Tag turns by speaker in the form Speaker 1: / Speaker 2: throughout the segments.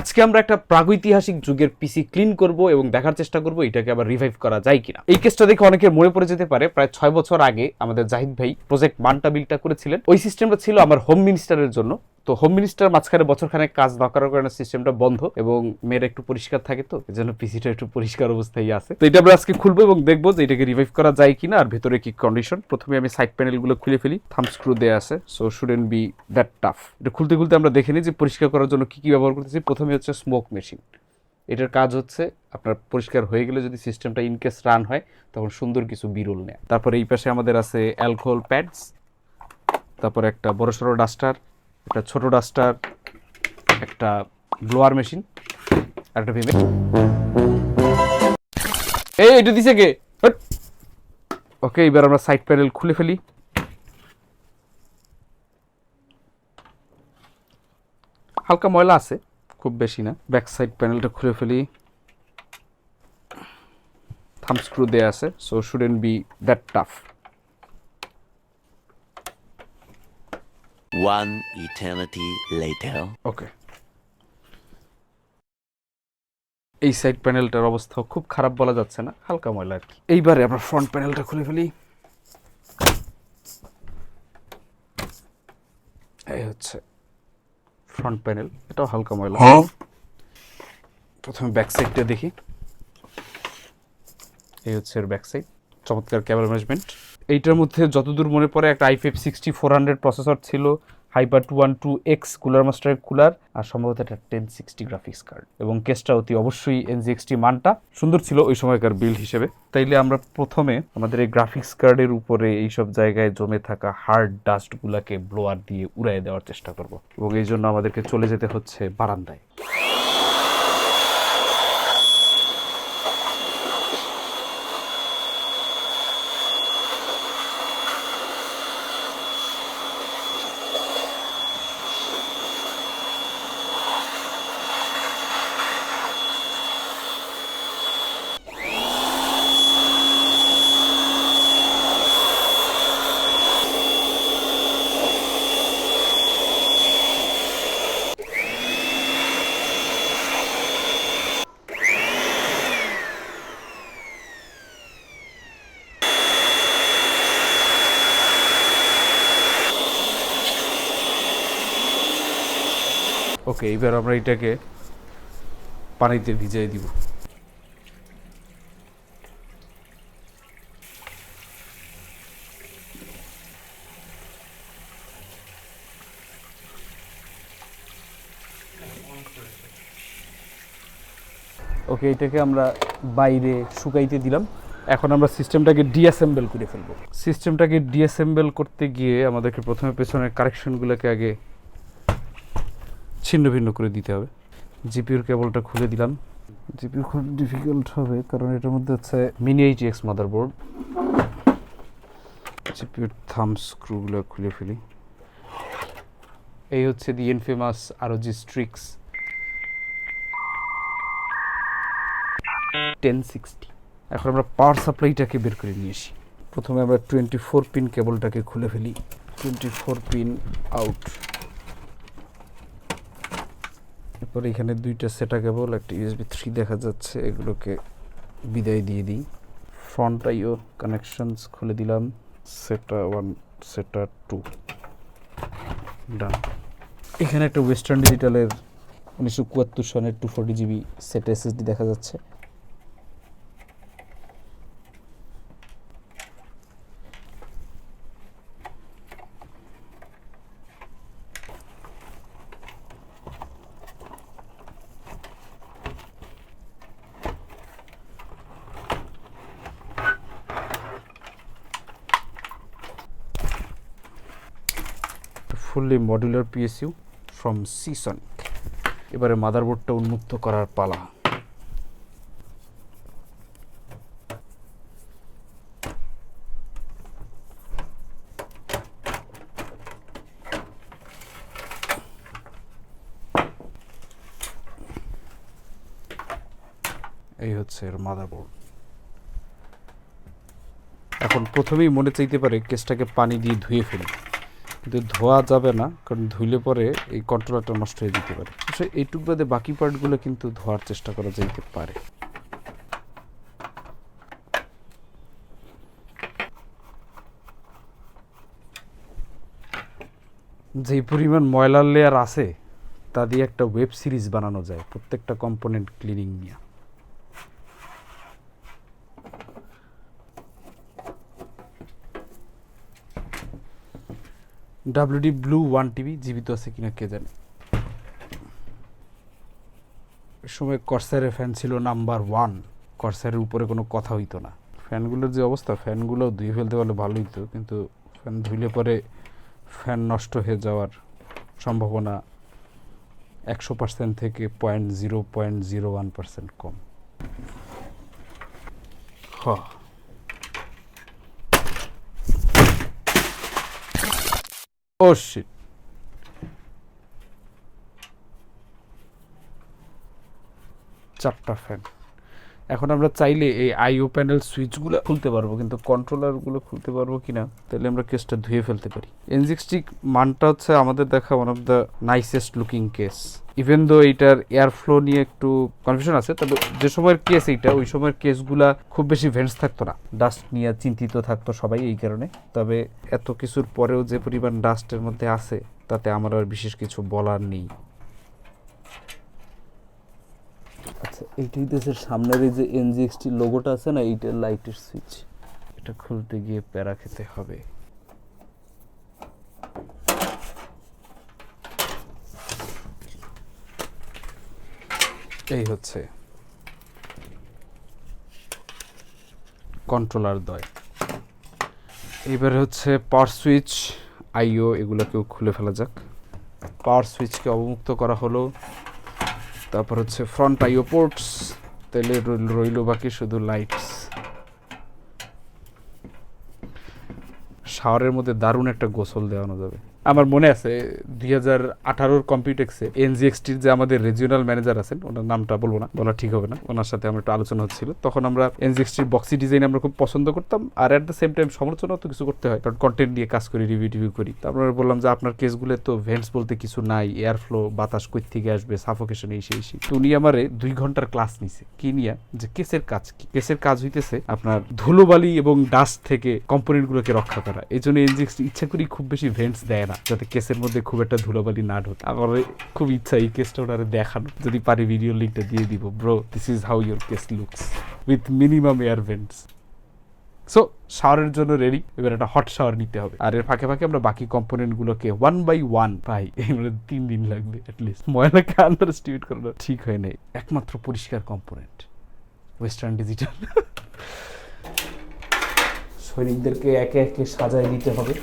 Speaker 1: আজকে আমরা একটা প্রাগৈতিহাসিক যুগের পিসি ক্লিন করব এবং দেখার চেষ্টা করব এটাকে আবার রিভাইভ করা যায় কিনা। এই কেসটা দেখে অনেকের মনে পড়ে যেতে পারে, প্রায় ছয় বছর আগে আমাদের জাহিদ ভাই প্রজেক্ট মান্টা বিলটা করেছিলেন। ওই সিস্টেমটা ছিল আমার হোম মিনিস্টারের জন্য। তো হোম মিনিস্টার মাঝখানে বছরখানেক কাজ না করার কারণে সিস্টেমটা বন্ধ এবং মেয়ের একটু পরিষ্কার থাকে তো, এজন্য পিসিটা একটু পরিষ্কার অবস্থায় আছে। তো এটা আমরা আজকে খুলবো এবং দেখব যে এটাকে রিভাইভ করা যায় কিনা আর ভেতরে কি কন্ডিশন প্রথমে আমি সাইড প্যানেলগুলো খুলে ফেলি। থাম স্ক্রু দেয়া আছে so shouldn't be that tough এটা খুলতে খুলতে আমরা দেখে নিই যে পরিষ্কার করার জন্য কি কি ব্যবহার করতেছি। প্রথমে হচ্ছে স্মোক মেশিন এটার কাজ হচ্ছে আপনার পরিষ্কার হয়ে গেলে যদি সিস্টেমটা ইনকেস রান হয়, তখন সুন্দর কিছু বিরল নেয়। তারপরে এই পাশে আমাদের আছে অ্যালকোহল প্যাডস তারপর একটা বড় সড়ো ডাস্টার একটা ছোট ডাস্টার একটা ব্লোয়ার মেশিন আর একটা ভিমে এই, এটা দিছে কে? ওকে, এবার আমরা সাইড প্যানেল খুলে ফেলি। হালকা ময়লা আছে, খুব বেশি না। ব্যাক সাইড প্যানেলটা খুলে ফেলি। থাম স্ক্রু দেয়া আছে so shouldn't be that tough
Speaker 2: One eternity later.
Speaker 1: Okay এই সাইড প্যানেলটার অবস্থা খুব খারাপ বলা যাচ্ছে না হালকা ময়লা আর কি। এইবারে আমরা ফ্রন্ট প্যানেলটা খুলে ফেলি। এই হচ্ছে ফ্রন্ট প্যানেল এটাও হালকা ময়লা। প্রথমে ব্যাক সাইডটা দেখি। এই হচ্ছে এর ব্যাক সাইড চমৎকার ক্যামেরা ম্যানেজমেন্ট এইটার মধ্যে যতদূর মনে পড়ে, একটা i five sixty four hundred processor ছিল Hyper two one two X cooler মাস্টারের কুলার আর সম্ভবত একটা টেন সিক্সটি গ্রাফিক্স কার্ড এবং কেসটা অতি অবশ্যই এনজিএক্সটি মানটা সুন্দর ছিল ওই সময়কার বিল হিসেবে। তাইলে আমরা প্রথমে আমাদের এই গ্রাফিক্স কার্ডের উপরে এইসব জায়গায় জমে থাকা হার্ড ডাস্টগুলাকে ব্লোয়ার দিয়ে উড়াই দেওয়ার চেষ্টা করব। এবং এই জন্য আমাদেরকে চলে যেতে হচ্ছে বারান্দায়। ওকে এবার আমরা এটাকে পানিতে ভিজিয়ে দিব। ওকে এটাকে আমরা বাইরে শুকাইতে দিলাম। এখন আমরা সিস্টেমটাকে ডিঅ্যাসেম্বল করে ফেলব। সিস্টেমটাকে ডিঅ্যাসেম্বল করতে গিয়ে আমাদেরকে প্রথমে পেছনের কারেকশনগুলোকে আগে ছিন্ন ভিন্ন করে দিতে হবে। জিপিউর কেবলটা খুলে দিলাম। জিপিউ খুব ডিফিকাল্ট হবে কারণ এটার মধ্যে হচ্ছে মিনি এইচএক্স মাদারবোর্ড জিপিউর থাম স্ক্রুগুলো খুলে ফেলি। এই হচ্ছে দি ইনফেমাস আরও জি স্ট্রিক্স টেন সিক্সটি এখন আমরা পাওয়ার সাপ্লাইটাকে বের করে নিয়ে আসি। প্রথমে আমরা টোয়েন্টি ফোর পিন কেবলটাকে খুলে ফেলি। টোয়েন্টি ফোর পিন আউট এরপর এখানে দুইটা সেটা কেবল, একটা ইউএসবি থ্রি দেখা যাচ্ছে, এগুলোকে বিদায় দিয়ে দিই। ফ্রন্ট আইও কানেকশনস খুলে দিলাম, সেটা ওয়ান সেটা টু ডান এখানে একটা ওয়েস্টার্ন ডিজিটালের উনিশশো কুয়াত্তর সনের two forty GB set SSD দেখা যাচ্ছে। Fully modular PSU from Seasonic এবারে মাদারবোর্ডটা উন্মুক্ত করার পালা। এই হচ্ছে এর মাদারবোর্ড এখন প্রথমেই মনে চাইতে পারে কেসটাকে পানি দিয়ে ধুয়ে ফেলি। কিন্তু ধোয়া যাবে না, কারণ ধুইলে পরে এই কন্ট্রোলারটা নষ্ট হয়ে যেতে পারে। সে এইটুক বাদে বাকি পার্টগুলো কিন্তু ধোয়ার চেষ্টা করা যেতে পারে। যে পরিমাণ ময়লার লেয়ার আছে, তা দিয়ে একটা ওয়েব সিরিজ বানানো যায়, প্রত্যেকটা কম্পোনেন্ট ক্লিনিং নিয়ে। ডাব্লিউডি ব্লু ওয়ান টিভি জীবিত আছে কিনা কে জানে? সময় কর্সারের ফ্যান ছিল নাম্বার ওয়ান কর্সারের উপরে কোনো কথা হইতো না। ফ্যানগুলোর যে অবস্থা ফ্যানগুলো ধুয়ে ফেলতে পারলে ভালো হইতো, কিন্তু ফ্যান ধুইলে পরে ফ্যান নষ্ট হয়ে যাওয়ার সম্ভাবনা একশো পার্সেন্ট থেকে point zero point zero one percent কম। হ ও শিট চারটা ফ্যান এখন আমরা চাইলে এই আইও প্যানেল সুইচগুলো খুলতে পারব, কিন্তু কন্ট্রোলারগুলো খুলতে পারব কি না তাহলে আমরা কেসটা ধুয়ে ফেলতে পারি। এনজিক্সটিক মানটা হচ্ছে আমাদের দেখা one of the nicest looking case even though এইটার এয়ার ফ্লো নিয়ে একটু কনফিউশন আছে, তবে যে সময়ের কেস এইটা, ওই সময়ের কেসগুলা খুব বেশি ভেন্টস থাকতো না। ডাস্ট নিয়ে চিন্তিত থাকতো সবাই এই কারণে। তবে এত কিছুর পরেও যে পরিমাণ ডাস্টের মধ্যে আছে, তাতে আমার আর বিশেষ কিছু বলার নেই। আচ্ছা এইটাই দেশের সামনের এই যে এনজিএক্সটি লোগোটা আছে না, এইটার লাইটের সুইচ এটা খুলতে গিয়ে প্যারা খেতে হবে। এই হচ্ছে কন্ট্রোলার দয়। এবারে হচ্ছে পাওয়ার সুইচ আইও এগুলোকেও খুলে ফেলা যাক। পাওয়ার সুইচকে অবমুক্ত করা হলো। তারপর হচ্ছে ফ্রন্ট আইও পোর্টস তাহলে রইল বাকি শুধু লাইটস শাওয়ারের মধ্যে দারুণ একটা গোসল দেওয়ানো যাবে। আমার মনে আছে, দুই হাজার আঠারোর কম্পিউটেক্সে এনজিএক্সটির যে আমাদের রিজিওনাল ম্যানেজার আছেন, ওনার নামটা বলব না, বলা ঠিক হবে না। ওনার সাথে আমার একটু আলোচনা হচ্ছিল। তখন আমরা এনজিএক্সটির বক্সি ডিজাইন আমরা খুব পছন্দ করতাম, আর অ্যাট দ্য সেম টাইম সমালোচনাও তো কিছু করতে হয়। কারণ কন্টেন্ট নিয়ে কাজ করি রিভিউ টিভিউ করি। তারপর বললাম যে, আপনার কেসগুলো তো ভেন্টস বলতে কিছু নাই এয়ার ফ্লো বাতাস কই থেকে আসবে সাফোকেশন এই, সেই সেই। উনি আমারে দুই ঘণ্টার ক্লাস নিছে। কি নিয়ে? যে কেসের কাজ কি? কেসের কাজ হইতেছে আপনার ধুলোবালি এবং ডাস্ট থেকে কম্পোনেন্টগুলোকে রক্ষা করা। এই জন্য এনজিএক্স ইচ্ছা করি খুব বেশি ভেন্টস দেয় না। যাতে কেসের মধ্যে খুব একটা ধুলোবালি না ঢোকে। আমার খুব ইচ্ছা এই কেসটা ওনারে দেখানো যদি পারি ভিডিও লিঙ্কটা দিয়ে দিব। Bro this is how your case looks with minimum air vents so শাওয়ারের জন্য রেডি এবার একটা হট শাওয়ার নিতে হবে। আর এর ফাঁকে ফাঁকে আমরা বাকি কম্পোনেন্ট গুলোকে ওয়ান বাই ওয়ান পাই। এগুলো তিন দিন লাগবে অ্যাটলিস্ট ময়লাকে আন্ডার এস্টিমেট করানো ঠিক হয় নাই। একমাত্র পরিষ্কার কম্পোনেন্ট ওয়েস্টার্ন ডিজিটাল সৈনিকদেরকে একে একে সাজায় নিতে হবে।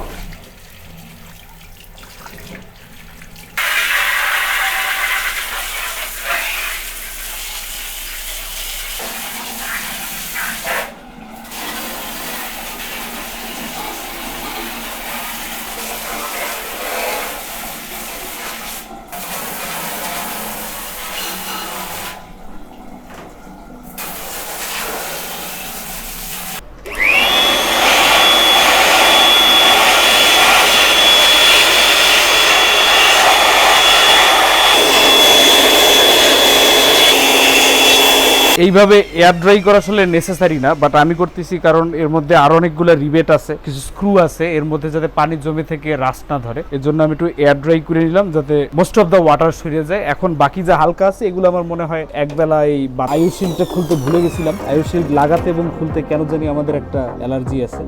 Speaker 1: এইভাবে এয়ার ড্রাই করা আসলে নেসেসারি না বাট আমি করতেছি কারণ এর মধ্যে আরও অনেকগুলো রিবেট আছে, কিছু স্ক্রু আছে, এর মধ্যে যাতে পানি জমে থেকে রাস না ধরে। এর জন্য আমি একটু এয়ার ড্রাই করে নিলাম যাতে মোস্ট অফ দ্য ওয়াটার সরিয়ে যায়। এখন বাকি যা হালকা আছে, এগুলো আমার মনে হয় একবেলা এই আয়ুশিল্ডটা খুলতে ভুলে গেছিলাম। আয়ুশিল্ড লাগাতে এবং খুলতে কেন জানি আমাদের একটা অ্যালার্জি আছে।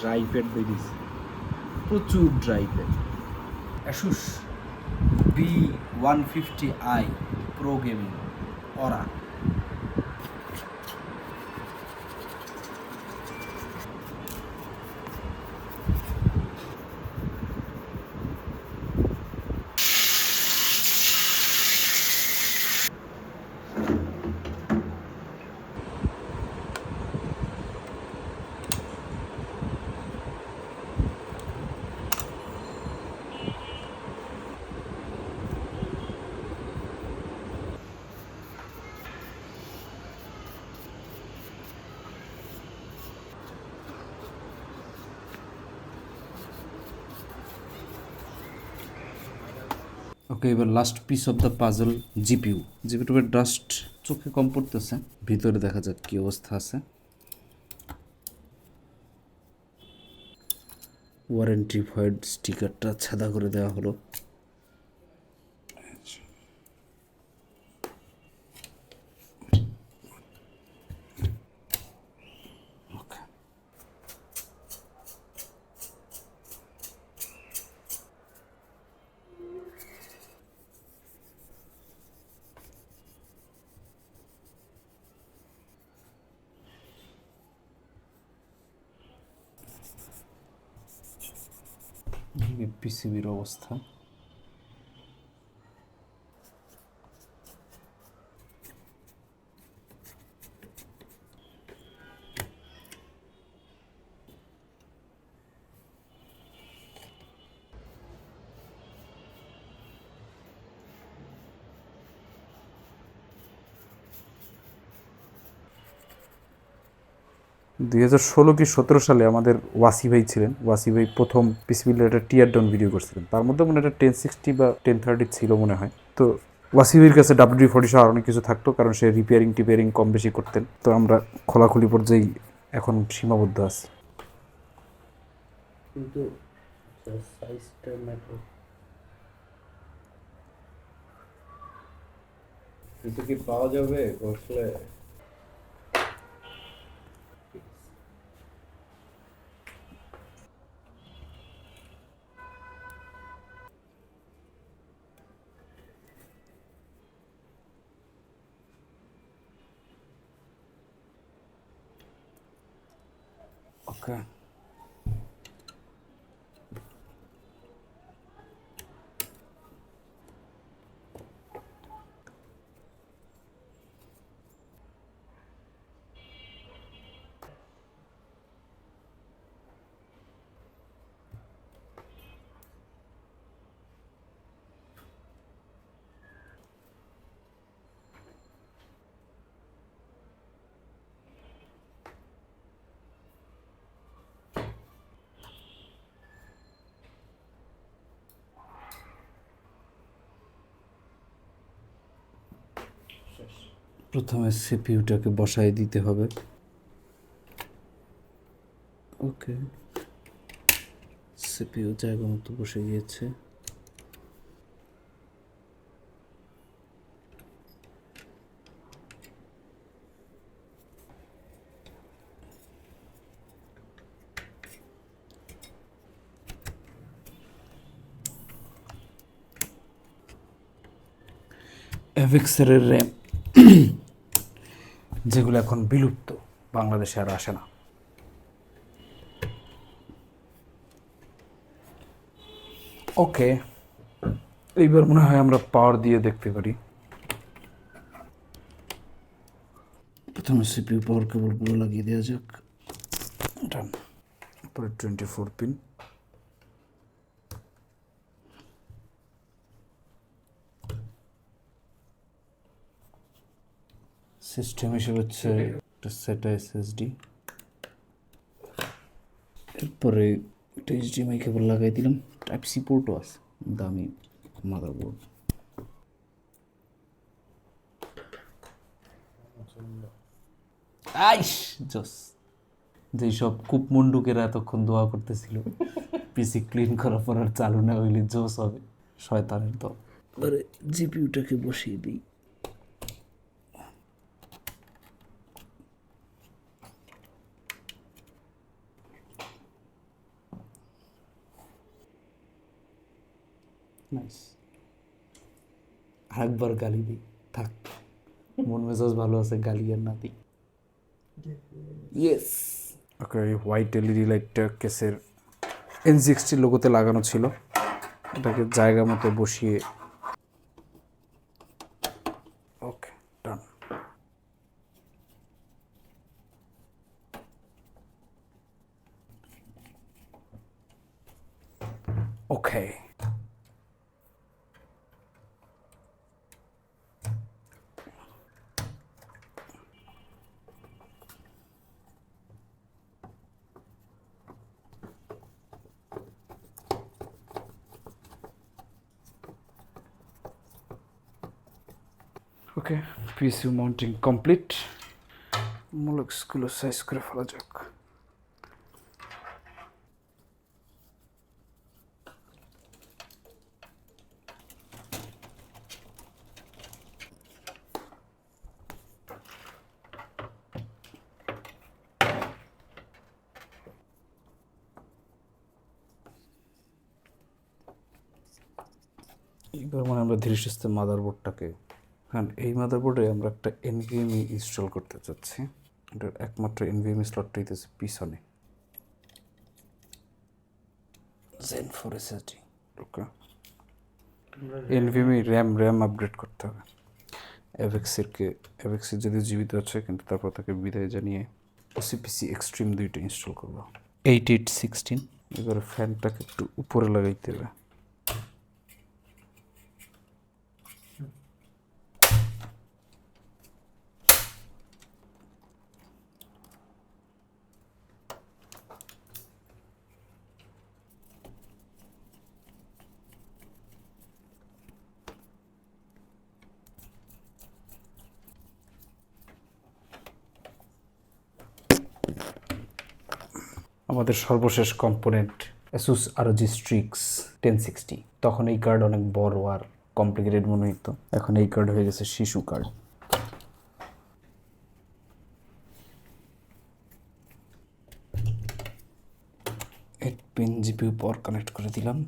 Speaker 1: ড্রাই প্যাড দিছে প্রচুর dry pad Asus B one fifty I pro gaming Aura okay এবার last piece of the puzzle GPU জিপিউর dust চোখে কম পড়তেছে, ভিতরে দেখা যাক কি অবস্থা আছে। ওয়ারেন্টি ভয়েড স্টিকারটা ছাদা করে দেওয়া হলো। অবস্থা। দুই হাজার ষোলো কি সতেরো সালে আমাদের ওয়াসি ভাই ছিলেন। ওয়াসি ভাই প্রথম পিসিবিলের একটা টিয়ার ডাউন ভিডিও করছিলেন। তার মধ্যে মনে একটা টেন সিক্সটি বা টেন থার্টি ছিল মনে হয়। তো ওয়াসি ভাইয়ের কাছে ডাব্লিউ ফোর্টি সহ অনেক কিছু থাকতো, কারণ সে রিপেয়ারিং টিপেয়ারিং কম বেশি করতেন। তো আমরা খোলাখুলি পর্যায়ে এখন সীমাবদ্ধ আছি।
Speaker 3: কিন্তু কি পাওয়া যাবে
Speaker 1: ওকে প্রথমে সিপিইউটাকে বসায় দিতে হবে। ওকে। সিপিইউ জায়গা মতো বসে গিয়েছে। এভিক্সের র্যাম যেগুলো এখন বিলুপ্ত বাংলাদেশে আর আসে না। ওকে এইবার মনে হয় আমরা পাওয়ার দিয়ে দেখতে পারি। প্রথমে সিপিউ পাওয়ার কেবলগুলো লাগিয়ে দেওয়া যাক। ডান তারপরে টোয়েন্টি ফোর পিন সিস্টেম হিসেবে হচ্ছে একটা সেটা এসএসডি এরপরে একটা এইচডিএমআই কেবল লাগাই দিলাম। টাইপ সি পোর্টও আছে দামি মাদারবোর্ড আইস জস। যেসব কূপমন্ডুকেরা এতক্ষণ দোয়া করতেছিল পিসি ক্লিন করার পর আর চালু না হইলে জোস হবে শয়তানের তো এবারে জিপিউটাকে বসিয়ে দিই। নাইস আরেকবার গালি দিই। থাক, মন মেজাজ ভালো আছে, গালি আর না দিই। ইয়েস ওকে হোয়াইট এলইডি লাইটটা কেসের এন সিক্সটির লোগোতে লাগানো ছিল। এটাকে জায়গা মতো বসিয়ে ওকে ডান ওকে ওকে পিসি মাউন্টিং কমপ্লিট মূলক স্কুলো সাইজ করে ফেলা যাক। এবার মানে আমরা ধীরে সুস্থে মাদারবোর্ডটাকে হ্যাঁ এই মাদারবোর্ডে আমরা একটা এনভিএমই ইনস্টল করতে চাচ্ছি। এটার একমাত্র এনভিএমই স্লটটা হইতেছে পিছনে। Gen four SSD okay. NVMe RAM RAM upgrade করতে হবে। অ্যাভেক্সেরকে অ্যাভেক্সের যদি জীবিত আছে কিন্তু তারপর তাকে বিদায় জানিয়ে ওসিপিসি এক্সট্রিম দুইটা ইনস্টল করব। এইট এইট সিক্সটিন এবারে ফ্যানটাকে একটু উপরে লাগাইতে হবে। আমাদের সর্বশেষ component Asus RG Strix ten sixty তখন এই কার্ড অনেক বড় আর কমপ্লিকেটেড মনে হতো এখন এই কার্ড হয়ে গেছে শিশু কার্ড এট পিন জিপিউ পর কানেক্ট করে দিলাম।